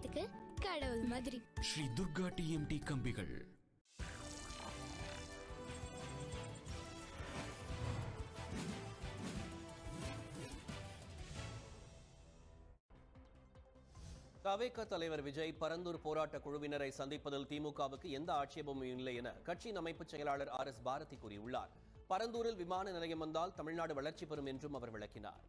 எல்லாத்துக்கு கடவுள் மாதிரி. ஸ்ரீ துர்கா டிஎம்டி கம்பிகள். தவேக தலைவர் விஜய் பரந்தூர் போராட்ட குழுவினரை சந்திப்பதில் திமுகவுக்கு எந்த ஆட்சேபமும் இல்லை என கட்சியின் அமைப்பு செயலாளர் ஆர் எஸ் பாரதி கூறியுள்ளார். பரந்தூரில் விமான நிலையம் வந்தால் தமிழ்நாடு வளர்ச்சி பெறும் என்றும் அவர் விளக்கினார்.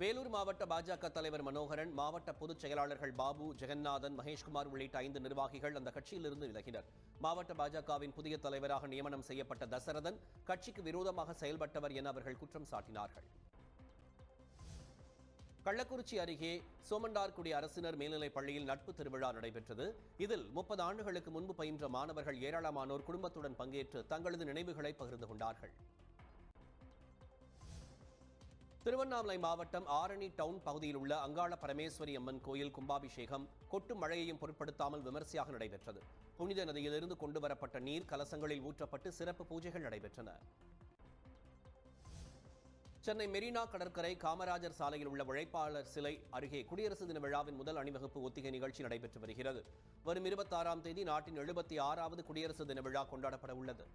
வேலூர் மாவட்ட பாஜக தலைவர் மனோகரன் மாவட்ட பொதுச் செயலாளர்கள் பாபு ஜெகநாதன் மகேஷ்குமார் உள்ளிட்ட ஐந்து நிர்வாகிகள் அந்த கட்சியிலிருந்து விலகினர். மாவட்ட பாஜகவின் புதிய தலைவராக நியமனம் செய்யப்பட்ட தசரதன் கட்சிக்கு விரோதமாக செயல்பட்டவர் என அவர்கள் குற்றம் சாட்டினார்கள். கள்ளக்குறிச்சி அருகே சோமண்டார்குடி அரசினர் மேல்நிலைப் பள்ளியில் நட்பு திருவிழா நடைபெற்றது. இதில் முப்பது ஆண்டுகளுக்கு முன்பு பயின்ற மாணவர்கள் ஏராளமானோர் குடும்பத்துடன் பங்கேற்று தங்களது நினைவுகளை பகிர்ந்து கொண்டார்கள். திருவண்ணாமலை மாவட்டம் ஆரணி டவுன் பகுதியில் உள்ள அங்காள பரமேஸ்வரி அம்மன் கோயில் கும்பாபிஷேகம் கொட்டு மழையையும் பொருட்படுத்தாமல் விமர்சையாக நடைபெற்றது. புனித நதியிலிருந்து கொண்டு வரப்பட்ட நீர் கலசங்களில் ஊற்றப்பட்டு சிறப்பு பூஜைகள் நடைபெற்றன. சென்னை மெரினா கடற்கரை காமராஜர் சாலையில் உள்ள உழைப்பாளர் சிலை அருகே குடியரசு தின விழாவின் முதல் அணிவகுப்பு ஒத்திகை நிகழ்ச்சி நடைபெற்று வருகிறது. வரும் இருபத்தாறாம் தேதி நாட்டின் எழுபத்தி ஆறாவது குடியரசு தின விழா கொண்டாடப்பட உள்ளது.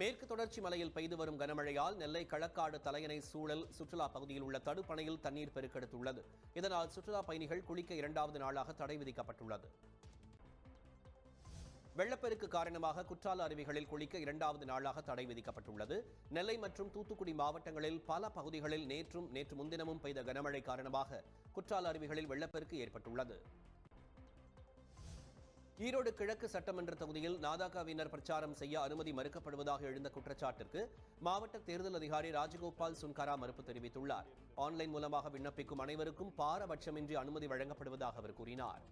மேற்கு தொடர்ச்சி மலையில் பெய்து வரும் கனமழையால் நெல்லை களக்காடு தலையணை சூழல் சுற்றுலா பகுதியில் உள்ள தடுப்பணையில் தண்ணீர் பெருக்கெடுத்துள்ளது. இதனால் சுற்றுலா பயணிகள் குளிக்க இரண்டாவது நாளாக தடை விதிக்கப்பட்டுள்ளது. வெள்ளப்பெருக்கு காரணமாக குற்றால அருவிகளில் குளிக்க இரண்டாவது நாளாக தடை விதிக்கப்பட்டுள்ளது. நெல்லை மற்றும் தூத்துக்குடி மாவட்டங்களில் பல பகுதிகளில் நேற்றும் நேற்று முன்தினமும் பெய்த கனமழை காரணமாக குற்றால அருவிகளில் வெள்ளப்பெருக்கு ஏற்பட்டுள்ளது. ஈரோடு கிழக்கு சட்டமன்ற தொகுதியில் நாதாகாவினர் பிரச்சாரம் செய்ய அனுமதி மறுக்கப்படுவதாக எழுந்த குற்றச்சாட்டிற்கு மாவட்ட தேர்தல் அதிகாரி ராஜகோபால் சுன்காரா மறுப்பு தெரிவித்துள்ளார். ஆன்லைன் மூலமாக விண்ணப்பிக்கும் அனைவருக்கும் பாரபட்சமின்றி அனுமதி வழங்கப்படுவதாக அவர் கூறினார்.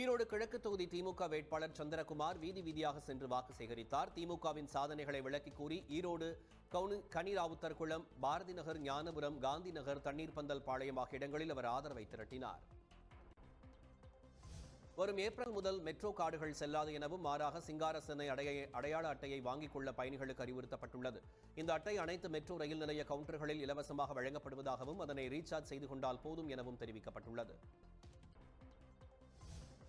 ஈரோடு கிழக்கு தொகுதி திமுக வேட்பாளர் சந்திரகுமார் வீதி வீதியாக சென்று வாக்கு சேகரித்தார். திமுகவின் சாதனைகளை விளக்கி கூறி ஈரோடு கவுனி கனிராவுத்தர் குளம் பாரதி நகர் ஞானபுரம் காந்தி நகர் தண்ணீர் பந்தல் பாளையம் ஆகிய இடங்களில் அவர் ஆதரவை திரட்டினார். வரும் ஏப்ரல் முதல் மெட்ரோ கார்டுகள் செல்லாது எனவும் மாறாக சிங்காரசனை அடைய அடையாள அட்டையை வாங்கிக் கொள்ள பயணிகளுக்கு அறிவுறுத்தப்பட்டுள்ளது. இந்த அட்டை அனைத்து மெட்ரோ ரயில் நிலைய கவுண்டர்களில் இலவசமாக வழங்கப்படுவதாகவும் அதனை ரீசார்ஜ் செய்து கொண்டால் போதும் எனவும் தெரிவிக்கப்பட்டுள்ளது.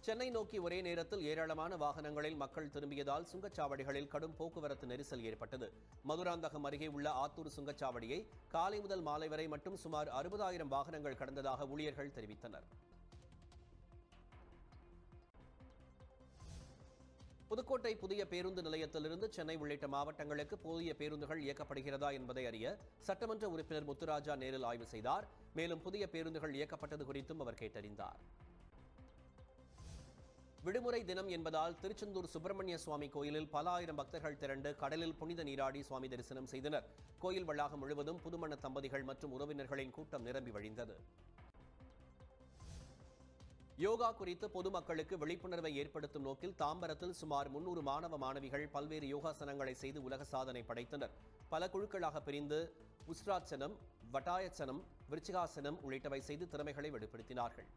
சென்னை நோக்கி ஒரே நேரத்தில் ஏராளமான வாகனங்களில் மக்கள் திரும்பியதால் சுங்கச்சாவடிகளில் கடும் போக்குவரத்து நெரிசல் ஏற்பட்டது. மதுராந்தகம் அருகே உள்ள ஆத்தூர் சுங்கச்சாவடியை காலை முதல் மாலை வரை மட்டும் சுமார் அறுபதாயிரம் வாகனங்கள் கடந்ததாக ஊழியர்கள் தெரிவித்தனர். புதுக்கோட்டை புதிய பேருந்து நிலையத்திலிருந்து சென்னை உள்ளிட்ட மாவட்டங்களுக்கு புதிய பேருந்துகள் இயக்கப்படுகிறதா என்பதை அறிய சட்டமன்ற உறுப்பினர் முத்துராஜா நேரில் ஆய்வு செய்தார். மேலும் புதிய பேருந்துகள் இயக்கப்பட்டது குறித்தும் அவர் கேட்டறிந்தார். விடுமுறை தினம் என்பதால் திருச்செந்தூர் சுப்பிரமணிய சுவாமி கோயிலில் பல ஆயிரம் பக்தர்கள் திரண்டு கடலில் புனித நீராடி சுவாமி தரிசனம் செய்தனர். கோயில் வளாகம் முழுவதும் புதுமண தம்பதிகள் மற்றும் உறவினர்களின் கூட்டம் நிரம்பி வழிந்தது. யோகா குறித்து பொதுமக்களுக்கு விழிப்புணர்வை ஏற்படுத்தும் நோக்கில் தாம்பரத்தில் சுமார் முன்னூறு மாணவ மாணவிகள் பல்வேறு யோகாசனங்களை செய்து உலக சாதனை படைத்தனர். பல குழுக்களாக பிரிந்து உஸ்ராட்சனம் வட்டாயச்சனம் விருச்சிகாசனம் உள்ளிட்டவை செய்து திறமைகளை வெளிப்படுத்தினார்கள்.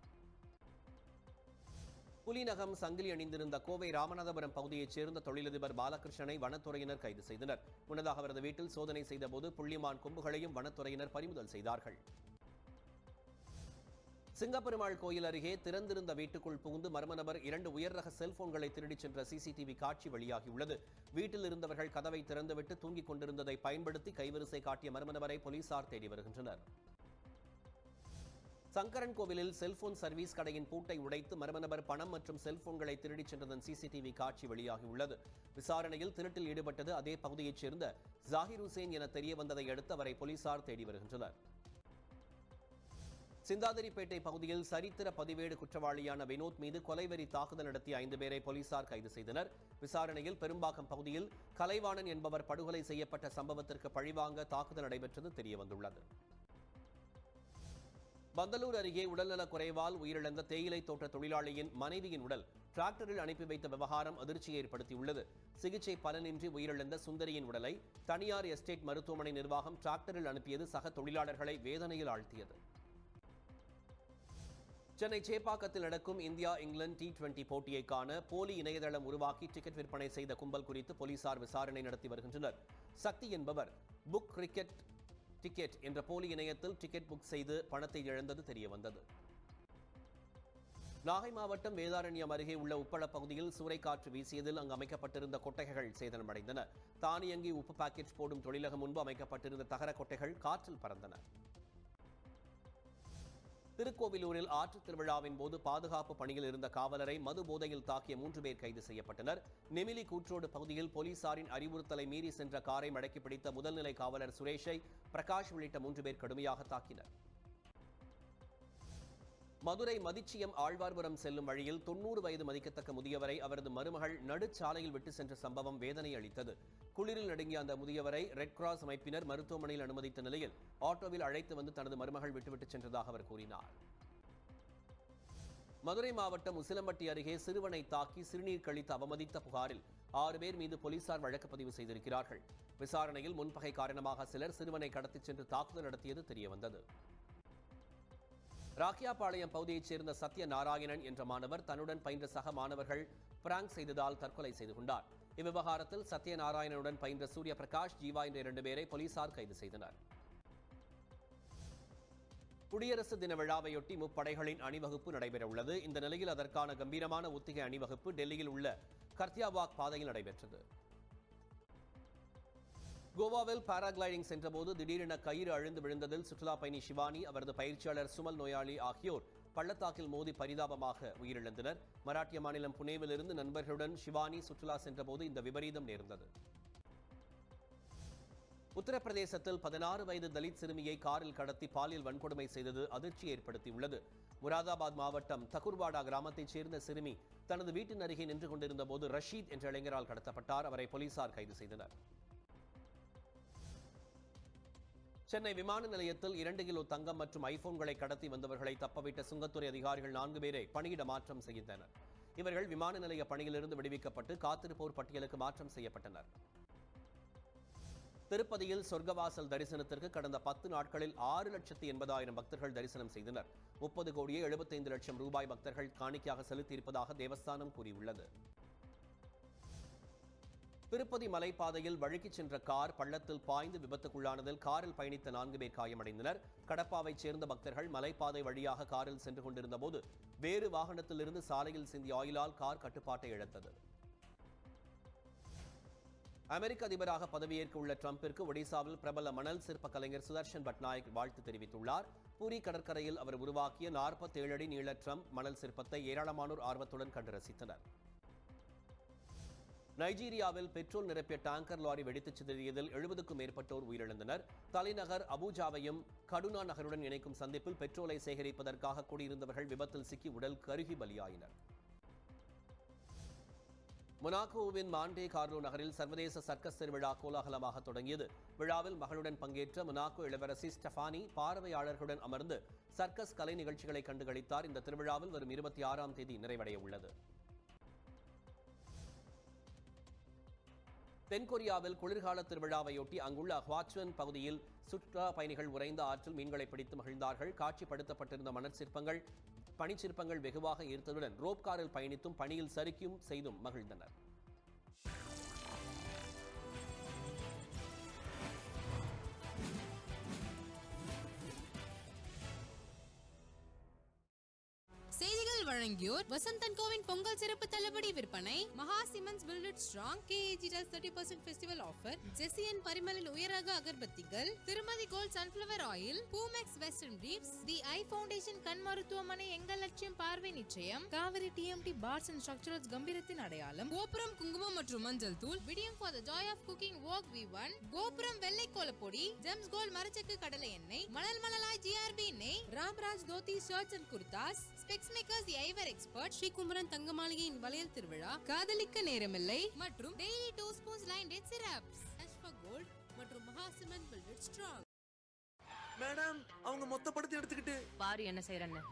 புலிநகம் சங்கிலி அணிந்திருந்த கோவை ராமநாதபுரம் பகுதியைச் சேர்ந்த தொழிலதிபர் பாலகிருஷ்ணனை வனத்துறையினர் கைது செய்தனர். முன்னதாக அவரது வீட்டில் சோதனை செய்தபோது புள்ளிமான் கொம்புகளையும் வனத்துறையினர் பறிமுதல் செய்தார்கள். சிங்கப்பெருமாள் கோயில் அருகே திறந்திருந்த வீட்டுக்குள் புகுந்து மர்ம நபர் இரண்டு உயர் ரக செல்போன்களை திருடிச் சென்ற சிசிடிவி காட்சி வெளியாகியுள்ளது. வீட்டில் இருந்தவர்கள் கதவை திறந்துவிட்டு தூங்கிக் கொண்டிருந்ததை பயன்படுத்தி கைவரிசை காட்டிய மர்ம நபரை போலீசார் தேடி வருகின்றனர். சங்கரன் கோவிலில் செல்போன் சர்வீஸ் கடையின் பூட்டை உடைத்து மர்ம நபர் பணம் மற்றும் செல்போன்களை திருடிச் சென்றதன் சிசிடிவி காட்சி வெளியாகியுள்ளது. விசாரணையில் திருட்டில் ஈடுபட்டது அதே பகுதியைச் சேர்ந்த ஜாகிர் ஹுசேன் என தெரிய வந்ததை அடுத்து அவரை போலீசார் தேடி வருகின்றனர். சிந்தாதிரிப்பேட்டை பகுதியில் சரித்திர பதிவேடு குற்றவாளியான வினோத் மீது கொலைவெறி தாக்குதல் நடத்திய ஐந்து பேரை போலீசார் கைது செய்தனர். விசாரணையில் பெரும்பாக்கம் பகுதியில் கலைவாணன் என்பவர் படுகொலை செய்யப்பட்ட சம்பவத்திற்கு பழிவாங்க தாக்குதல் நடைபெற்றது தெரியவந்துள்ளது. பந்தலூர் அருகே உடல்நலக் குறைவால் உயிரிழந்த தேயிலை தோட்ட தொழிலாளியின் மனைவியின் உடல் டிராக்டரில் அனுப்பி வைத்த விவகாரம் அதிர்ச்சியை ஏற்படுத்தியுள்ளது. சிகிச்சை பலனின்றி உயிரிழந்த சுந்தரியின் உடலை தனியார் எஸ்டேட் மருத்துவமனை நிர்வாகம் டிராக்டரில் அனுப்பியது சக தொழிலாளர்களை வேதனையில் ஆழ்த்தியது. சென்னை சேப்பாக்கத்தில் நடக்கும் இந்தியா இங்கிலாந்து டி டுவெண்டி போட்டியை காண போலி இணையதளம் உருவாக்கி டிக்கெட் விற்பனை செய்த கும்பல் குறித்து போலீசார் விசாரணை நடத்தி வருகின்றனர். சக்தி என்பவர் புக் கிரிக்கெட் டிக்கெட் என்ற போலி இணையத்தில் டிக்கெட் புக் செய்து பணத்தை இழந்தது தெரியவந்தது. நாகை மாவட்டம் வேதாரண்யம் அருகே உள்ள உப்பள பகுதியில் சூறைக்காற்று வீசியதில் அங்கு அமைக்கப்பட்டிருந்த கொட்டைகள் சேதனமடைந்தன. தானியங்கி உப்பு பாக்கெட் போடும் தொழிலகம் முன்பு அமைக்கப்பட்டிருந்த தகர கொட்டைகள் காற்றில் பறந்தன. திருக்கோவிலூரில் ஆற்றுத் திருவிழாவின் போது பாதுகாப்பு பணியில் இருந்த காவலரை மது போதையில் தாக்கிய மூன்று பேர் கைது செய்யப்பட்டனர். நெமிலி கூற்றோடு பகுதியில் போலீசாரின் அறிவுறுத்தலை மீறி சென்ற காரை மடக்கி பிடித்த முதல்நிலை காவலர் சுரேஷை பிரகாஷ் உள்ளிட்ட மூன்று பேர் கடுமையாக தாக்கினர். மதுரை மதிச்சியம் ஆழ்வார்புரம் செல்லும் வழியில் தொண்ணூறு வயது மதிக்கத்தக்க முதியவரை அவரது மருமகள் நடுச்சாலையில் விட்டு சென்ற சம்பவம் வேதனை அளித்தது. குளிரில் நடுங்கிய அந்த முதியவரை ரெட் கிராஸ் அமைப்பினர் மருத்துவமனையில் அனுமதித்த நிலையில் ஆட்டோவில் அழைத்து வந்து தனது மருமகள் விட்டுவிட்டு சென்றதாக அவர் கூறினார். மதுரை மாவட்டம் உசிலம்பட்டி அருகே சிறுவனை தாக்கி சிறுநீர் கழித்து அவமதித்த புகாரில் ஆறு பேர் மீது போலீசார் வழக்கு பதிவு செய்திருக்கிறார்கள். விசாரணையில் முன்பகை காரணமாக சிலர் சிறுவனை கடத்திச் சென்று தாக்குதல் நடத்தியது தெரியவந்தது. ராக்கியாபாளையம் பகுதியைச் சேர்ந்த சத்ய நாராயணன் என்ற மாணவர் தன்னுடன் பயின்ற சக மாணவர்கள் பிராங்க் செய்ததால் தற்கொலை செய்து கொண்டார். இவ்விவகாரத்தில் சத்யநாராயணனுடன் பயின்ற சூரிய பிரகாஷ் ஜீவா என்ற இரண்டு பேரை போலீசார் கைது செய்தனர். குடியரசு தின விழாவையொட்டி முப்படைகளின் அணிவகுப்பு நடைபெறவுள்ளது. இந்த நிலையில் அதற்கான கம்பீரமான ஒத்திகை அணிவகுப்பு டெல்லியில் உள்ள கர்த்தியாபாக் பாதையில் நடைபெற்றது. கோவாவில் பாராகிளைடிங் சென்றபோது திடீரென கயிறு அழுந்து விழுந்ததில் சுற்றுலா பயணி சிவானி அவரது பயிற்சியாளர் சுமல் நோயாளி ஆகியோர் பள்ளத்தாக்கில் மோதி பரிதாபமாக உயிரிழந்தனர். மராட்டிய மாநிலம் புனேவிலிருந்து நண்பர்களுடன் சிவானி சுற்றுலா சென்றபோது இந்த விபரீதம் நேர்ந்தது. உத்தரப்பிரதேசத்தில் பதினாறு வயது தலித் சிறுமியை காரில் கடத்தி பாலியல் வன்கொடுமை செய்தது அதிர்ச்சி ஏற்படுத்தியுள்ளது. முராதாபாத் மாவட்டம் தகுர்வாடா கிராமத்தைச் சேர்ந்த சிறுமி தனது வீட்டின் அருகே நின்று கொண்டிருந்த போது ரஷீத் என்ற இளைஞரால் கடத்தப்பட்டார். அவரை போலீசார் கைது செய்தனர். சென்னை விமான நிலையத்தில் இரண்டு கிலோ தங்கம் மற்றும் ஐபோன்களை கடத்தி வந்தவர்களை தப்பவிட்ட சுங்கத்துறை அதிகாரிகள் நான்கு பேரை பணியிட மாற்றம் செய்தனர் இவர்கள் விமான நிலைய பணியிலிருந்து விடுவிக்கப்பட்டு காத்திருப்போர் பட்டியலுக்கு மாற்றம் செய்யப்பட்டனர். திருப்பதியில் சொர்க்கவாசல் தரிசனத்திற்கு கடந்த பத்து நாட்களில் ஆறு லட்சத்தி எண்பதாயிரம் பக்தர்கள் தரிசனம் செய்தனர். முப்பது கோடியே எழுபத்தைந்து லட்சம் ரூபாய் பக்தர்கள் காணிக்கையாக செலுத்தியிருப்பதாக தேவஸ்தானம் கூறியுள்ளது. திருப்பதி மலைப்பாதையில் வழுக்கிச் சென்ற கார் பள்ளத்தில் பாய்ந்து விபத்துக்குள்ளானதில் காரில் பயணித்த நான்கு பேர் காயமடைந்தனர். கடப்பாவைச் சேர்ந்த பக்தர்கள் மலைப்பாதை வழியாக காரில் சென்று கொண்டிருந்த போது வேறு வாகனத்திலிருந்து சாலையில் சிந்திய ஆயிலால் கார் கட்டுப்பாட்டை இழந்தது அமெரிக்க அதிபராக பதவியேற்க உள்ள ட்ரம்பிற்கு ஒடிசாவில் பிரபல மணல் சிற்ப கலைஞர் சுதர்ஷன் பட்நாயக் வாழ்த்து தெரிவித்துள்ளார். பூரி கடற்கரையில் அவர் உருவாக்கிய 47 அடி நீள ட்ரம்ப் மணல் சிற்பத்தை ஏராளமானோர் ஆர்வத்துடன் கண்டு ரசித்தனர். நைஜீரியாவில் பெட்ரோல் நிரப்பிய டேங்கர் லாரி வெடித்துச் சிதறியதில் எழுபதுக்கும் மேற்பட்டோர் உயிரிழந்தனர். தலைநகர் அபூஜாவையும் கடுனா நகருடன் இணைக்கும் சந்திப்பில் பெட்ரோலை சேகரிப்பதற்காக கூடியிருந்தவர்கள் விபத்தில் சிக்கி உடல் கருகி பலியாயினர். மொனாக்கோவின் மாண்டே கார்லோ நகரில் சர்வதேச சர்க்கஸ் திருவிழா கோலாகலமாக தொடங்கியது. விழாவில் மகளுடன் பங்கேற்ற மொனாக்கோ இளவரசி ஸ்டெஃபானி பார்வையாளர்களுடன் அமர்ந்து சர்க்கஸ் கலை நிகழ்ச்சிகளை கண்டுகளித்தார். இந்த திருவிழாவில் வரும் இருபத்தி ஆறாம் தேதி நிறைவடைய உள்ளது தென்கொரியாவில் குளிர்கால திருவிழாவையொட்டி அங்குள்ள ஹுவாச்சுவன் பகுதியில் சுற்றுலா பயணிகள் உறைந்த ஆற்றில் மீன்களை பிடித்து மகிழ்ந்தார்கள். காட்சிப்படுத்தப்பட்டிருந்த மணற் சிற்பங்கள் பனிச்சிற்பங்கள் வெகுவாக ஈர்த்ததுடன் ரோப் காரில் பயணித்தும் பணியில் சறுக்கியும் செய்தும் மகிழ்ந்தனர். வழங்கியோர் வசந்தன் கோவின் பொங்கல் சிறப்பு தள்ளுபடி விற்பனை Maha cements built strong KAG thirty percent festival offer ஜெசியன் பரிமளின் உயரக அகர்பத்திகள் திருமதி கோல்ட் சன்ஃபிளவர் ஆயில் பூமெக்ஸ் வெஸ்டர்ன் பிரீப்ஸ் தி ஐ ஃபவுண்டேஷன் கண் மருத்துவமனை எங்கள் லட்சியம் பார்வை நிச்சயம் Kaveri TMT bars and structurals கம்பீரத்தின் அடையாளம் கோபுரம் குங்குமம் மற்றும் மஞ்சள் தூள் Vidiem for the joy of cooking work வி ஒன் கோபுரம் வெள்ளை கோலப்பொடி ஜெம்ஸ் கோல் மரச்சக்கு கடலை எண்ணெய் மணல் மணலாய் ஜிஆர்பி எண்ணெய் Ramraj dhoti shirts and kurtas specs makers eyewear expert Srikumaran தங்க மாளிகையின் வளையல் திருவிழா காதலிக்க நேரமில்லை மற்றும் daily two spoons line dead syrups gold மற்றும் Maha cement built strong madam அவங்க மொத்த படத்தை எடுத்துக்கிட்டு பாரு என்ன செய்யறன்னு